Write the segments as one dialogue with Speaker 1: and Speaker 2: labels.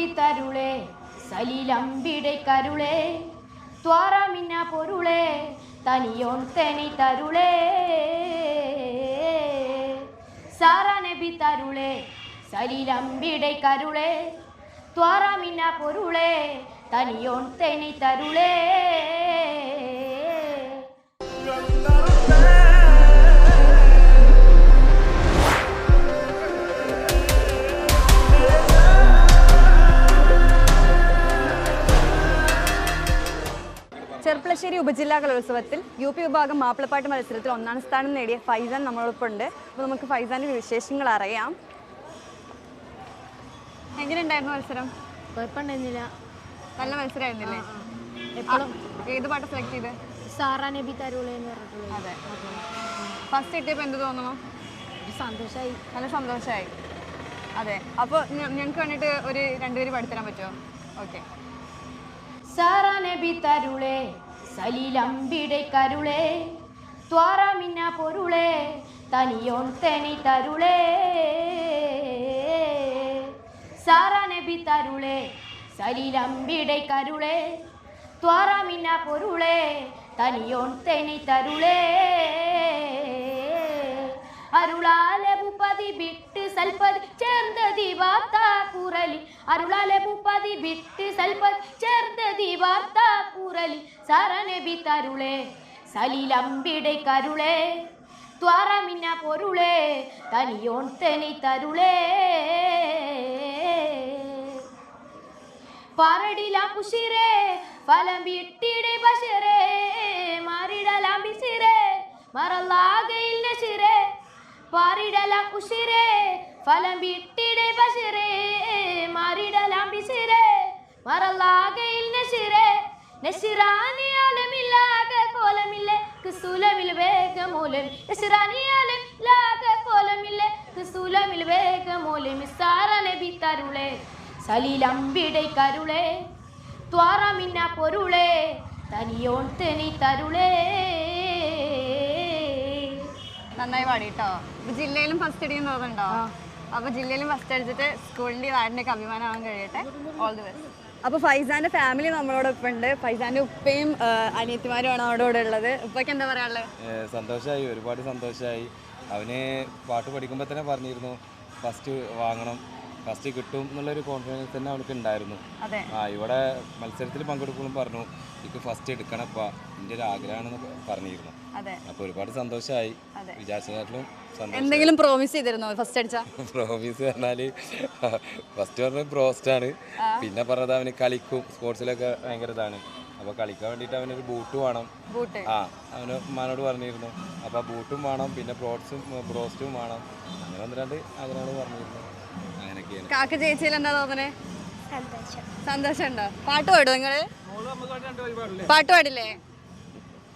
Speaker 1: நம்பி தருளே சலிலம்பிடை கருளே துவாரமின்ன பொருளே தனியோன் தெனி தருளே சாரணபி தருளே சலிலம்பிடை கருளே துவாரமின்ன பொருளே தனியோன் தெனி தருளே
Speaker 2: ചെർപ്പളശ്ശേരി ഉപജില്ലാ കലോത്സവത്തിൽ യു പി വിഭാഗം മാപ്പിളപ്പാട്ട് മത്സരത്തിൽ ഒന്നാം സ്ഥാനം നേടിയ ഫൈസാൻ നമ്മളോടൊപ്പം ഉണ്ട് അപ്പോൾ നമുക്ക് ഫൈസാന്റെ വിശേഷങ്ങൾ അറിയാം. എങ്ങനെയുണ്ടായിരുന്നു മത്സരം?
Speaker 1: കുഴപ്പമുണ്ടായിരുന്നില്ല.
Speaker 2: നല്ല മത്സരമായിരുന്നില്ലേ?
Speaker 1: എപ്പോഴും
Speaker 2: ഏത് പാട്ട് സെലക്ട് ചെയ്ത്?
Speaker 1: സാറാ നബി തരുളേ എന്ന് പറഞ്ഞിട്ടുള്ളത്
Speaker 2: അതെ. ഫസ്റ്റ് കിട്ടിയപ്പോൾ എന്ത് തോന്നുന്നു?
Speaker 1: ഒരു സന്തോഷമായി
Speaker 2: നല്ല സന്തോഷമായി അതെ. അപ്പോൾ ഞങ്ങൾക്ക് വേണ്ടിയിട്ട് ഒരു രണ്ടുപേര് പഠിത്തരാൻ പറ്റുമോ? ഓക്കെ.
Speaker 1: സാറാ നബി തരുളേ സലീലമ്പിടെ കരുളേ ത്വാറമിന്ന പൊരുളേ തനിയോൺ തെനി തരുളേ സാറ നബി തരുളേ സലീലമ്പിടെ കരുളേ ത്വാറമിന്ന പൊരുളേ തനിയോൺ തെനി തരുളേ അരുളാലെ മുപ്പതി വിട്ട് സൽപ്പതി ചേർന്നതി വാർത്ത കൂറലി അരുളാലെ മുപ്പതി വിട്ട് സൽപ്പതി ചേർന്നതി വാർത്ത കൂറലി സരനബി തരുളേ സലീലമ്പിടെ കരുളേ ത്വാറമിന്ന പൊരുളേ തനിയോൺ തനി തരുളേ. പാറടിലാം പുഷിരേ ഫലം വിട്ടിടെ ബഷരേ മാറിടലാം ബിസിരേ മറലാകയിൽ നശിരേ പാറിടലാം ഉഷിരേ ഫലം വിട്ടിടെ നശിറാനി ആലമില്ലാകെ കോലമില്ലേ? കുസൂലമിൽ വേഗമൂലം. നശിറാനി ആലമില്ലാകെ കോലമില്ലേ? കുസൂലമിൽ വേഗമൂലം. സാറ നബി തരുളേ. സലീലമ്പിടை കരുളേ. ത്വാറമിന്ന പൊരുളേ. തനിയോൺ തെനി തരുളേ.
Speaker 2: നന്നായി പാടി കേട്ടോ ഇപ്പൊ ജില്ലയിലും ഫസ്റ്റ് അടിക്കുന്ന തോന്നുന്നുണ്ടോ? അപ്പൊ ജില്ലയിലും ഫസ്റ്റ് അടിച്ചിട്ട് സ്കൂളിന്റെ നാടിന്റെ അഭിമാനമാകാൻ കഴിയട്ടെ. ഓൾ ദി ബെസ്റ്റ് അപ്പൊ ഫൈസാന്റെ ഫാമിലി നമ്മളോടൊപ്പം ഉണ്ട്. ഫൈസാന്റെ ഉപ്പയും അനിയത്തിമാരുമാണ് അവിടെ കൂടെ ഉള്ളത്. ഉപ്പയ്ക്ക് എന്താ പറയാനുള്ളത്?
Speaker 3: സന്തോഷമായി ഒരുപാട് സന്തോഷമായി അവന് പാട്ട് പഠിക്കുമ്പോൾ തന്നെ പറഞ്ഞിരുന്നു ഫസ്റ്റ് വാങ്ങണം. ഫസ്റ്റ് കിട്ടും എന്നുള്ളൊരു കോൺഫിഡൻസ് തന്നെ അവൾക്ക് ഉണ്ടായിരുന്നു. ആ ഇവിടെ മത്സരത്തിൽ പങ്കെടുക്കുമ്പോൾ പറഞ്ഞു. എനിക്ക് ഫസ്റ്റ് എടുക്കണപ്പാ എന്റെ ഒരു ആഗ്രഹമാണെന്ന് പറഞ്ഞിരുന്നു. അപ്പോൾ ഒരുപാട് സന്തോഷമായി.
Speaker 2: വിചാരിച്ചതായിട്ടും
Speaker 3: വിചാരിച്ചതിനാട്ടിലും
Speaker 2: എന്തെങ്കിലും പ്രോമിസ് ചെയ്തിരുന്നോ ഫസ്റ്റ് അടിച്ച?
Speaker 3: പ്രോമിസ് പറഞ്ഞാൽ ഫസ്റ്റ് പറഞ്ഞത് ആണ്. പിന്നെ പറഞ്ഞത് അവന് കളിക്കും. സ്പോർട്സിലൊക്കെ ഭയങ്കര ഇതാണ്. അപ്പൊ കളിക്കാൻ വേണ്ടിട്ട് അവനൊരു ബൂട്ട് വേണം. ആ അവന് ഉമ്മാനോട് പറഞ്ഞിരുന്നു. അപ്പൊ ബൂട്ടും വേണം. പിന്നെ ബ്രോഡ്സും ബ്രോസ്റ്റും വേണം. അങ്ങനെ ഒന്ന് രണ്ട് ആഗ്രഹങ്ങൾ പറഞ്ഞിരുന്നു.
Speaker 2: കാക്ക ചേച്ചിയിൽ എന്താ തോന്നണേ? സന്തോഷം. ഉണ്ടോ പാട്ട് പാടും നിങ്ങൾ? പാട്ട് പാടില്ലേ?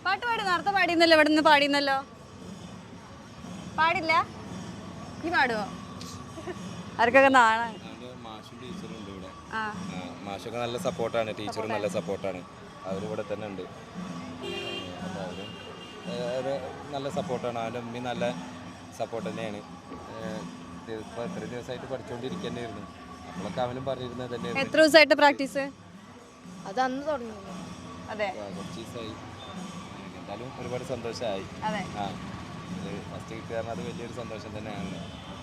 Speaker 2: പാട്ട് പാടി നേരത്തെ പാടിയെന്നല്ലോ ഇവിടെ നിന്ന് പാടിയെന്നല്ലോ പാടില്ല? നീ പാടുവോ? ആർക്കൊക്കെ ആ,
Speaker 3: മാഷൊക്കെ നല്ല സപ്പോർട്ടാണ് ടീച്ചറും നല്ല സപ്പോർട്ടാണ്. അവരിവിടെ തന്നെ ഉണ്ട്. നല്ല സപ്പോർട്ടാണ്. അവന്റെ ഉമ്മി നല്ല സപ്പോർട്ട് തന്നെയാണ്. ഇപ്പോൾ എത്ര ദിവസമായിട്ട് പഠിച്ചുകൊണ്ടിരിക്കുക തന്നെയായിരുന്നു അപ്പോഴൊക്കെ അവനും പറഞ്ഞിരുന്നത് തന്നെ
Speaker 2: എത്ര ദിവസമായിട്ട് പ്രാക്ടീസ്?
Speaker 1: അത് അന്ന് തുടങ്ങി.
Speaker 2: അതെ.
Speaker 3: കുറച്ച് ദിവസമായി എന്തായാലും ഒരുപാട് സന്തോഷമായി
Speaker 2: അതെ.
Speaker 3: ആ ഫസ്റ്റ് കിട്ടുക അത് വലിയൊരു സന്തോഷം തന്നെയാണ്.